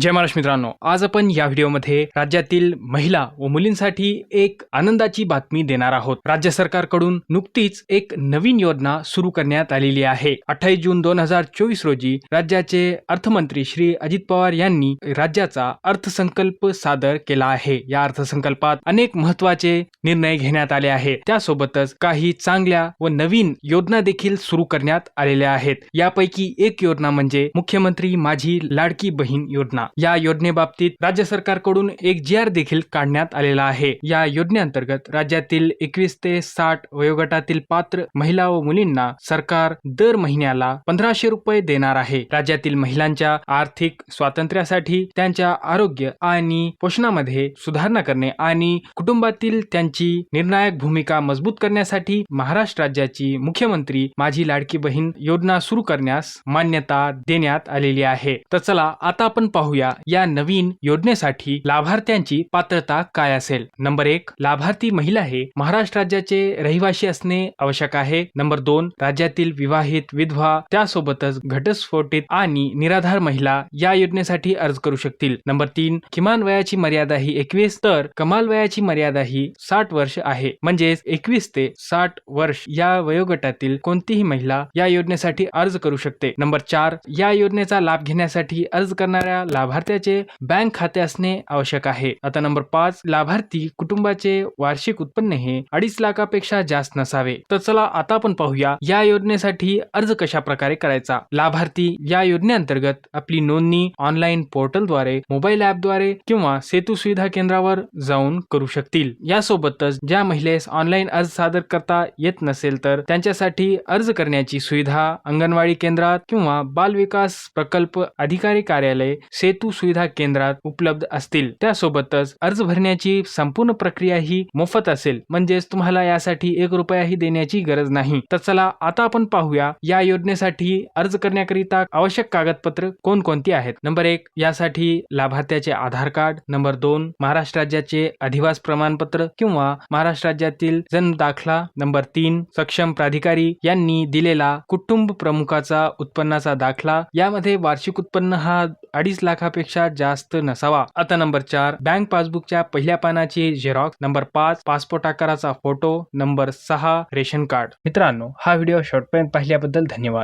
जय महाराष्ट्र मित्रांनो आज आपण या व्हिडिओमध्ये राज्यातील महिला व मुलींसाठी एक आनंदाची बातमी देणार आहोत. राज्य सरकारकडून नुकतीच एक नवीन योजना सुरू करण्यात आलेली आहे. अठ्ठावीस जून दोन हजार चोवीस रोजी राज्याचे अर्थमंत्री श्री अजित पवार यांनी राज्याचा अर्थसंकल्प सादर केला आहे. या अर्थसंकल्पात अनेक महत्त्वाचे निर्णय घेण्यात आले आहेत. त्यासोबतच काही चांगल्या व नवीन योजना देखील सुरू करण्यात आलेल्या आहेत. यापैकी एक योजना म्हणजे मुख्यमंत्री माझी लाडकी बहीण योजना. या योजनेबाबतीत राज्य सरकारकडून एक जी आर देखील काढण्यात आलेला आहे. या योजनेअंतर्गत राज्यातील एकवीस ते साठ वयोगटातील पात्र महिला व मुलींना सरकार दर महिन्याला पंधराशे रुपये देणार आहे. राज्यातील महिलांच्या आर्थिक स्वातंत्र्यासाठी त्यांच्या आरोग्य आणि पोषणामध्ये सुधारणा करणे आणि कुटुंबातील यांची निर्णायक भूमिका मजबूत करण्यासाठी महाराष्ट्र राज्याची मुख्यमंत्री माझी लाडकी बहीण योजना सुरू करण्यास मान्यता देण्यात आलेली आहे. तर चला आता आपण पाहूया या नवीन योजनेसाठी लाभार्थ्यांची पात्रता काय असेल? नंबर एक लाभार्थी महिला हे महाराष्ट्र राज्याचे रहिवासी असणे आवश्यक आहे. नंबर दोन राज्यातील विवाहित विधवा त्यासोबतच घटस्फोटित आणि निराधार महिला या योजनेसाठी अर्ज करू शकतील. नंबर तीन किमान वयाची मर्यादा ही एकवीस तर कमाल वयाची मर्यादा ही साठ वर्ष आहे. म्हणजेच एकवीस ते साठ वर्ष या वयोगटातील कोणतीही महिला या योजनेसाठी अर्ज करू शकते. नंबर चार या योजनेचा लाभ घेण्यासाठी अर्ज करणाऱ्या लाभार्थ्याचे बँक खाते असणे आवश्यक आहे. आता नंबर पाच लाभार्थी कुटुंबाचे वार्षिक उत्पन्न हे अडीच लाखापेक्षा जास्त नसावे. तर चला आता आपण पाहूया या योजनेसाठी अर्ज कशा प्रकारे करायचा. लाभार्थी या योजनेअंतर्गत आपली नोंदणी ऑनलाईन पोर्टलद्वारे मोबाईल ऍपद्वारे किंवा सेतू सुविधा केंद्रावर जाऊन करू शकतील. सोबतच ज्या महिलेस ऑनलाईन अर्ज सादर करता येत नसेल तर त्यांच्यासाठी अर्ज करण्याची सुविधा अंगणवाडी केंद्रात किंवा बाल विकास प्रकल्प अधिकारी कार्यालय सेतू सुविधा केंद्रात उपलब्ध असतील. त्यासोबतच अर्ज भरण्याची संपूर्ण प्रक्रिया ही मोफत असेल. म्हणजेच तुम्हाला यासाठी एक रुपयाही देण्याची गरज नाही. तर चला आता आपण पाहूया या योजनेसाठी अर्ज करण्याकरिता आवश्यक कागदपत्र कोणकोणती आहेत? नंबर एक यासाठी लाभार्थ्याचे आधार कार्ड. नंबर दोन महाराष्ट्र राज्याचे अधिवास प्रमाणपत्र किंवा महाराष्ट्र राज्यातील जन्म दाखला नंबर तीन सक्षम प्राधिकारी यांनी दिलेला कुटुंब प्रमुखाचा उत्पन्नाचा दाखला. यामध्ये वार्षिक उत्पन्न हा अडीच लाखापेक्षा जास्त नसावा. आता नंबर चार बँक पासबुकच्या पहिल्या पानाची झेरॉक्स. नंबर पाच पासपोर्ट आकाराचा फोटो. नंबर सहा रेशन कार्ड. मित्रांनो हा व्हिडिओ शेवटपर्यंत पाहिल्याबद्दल धन्यवाद.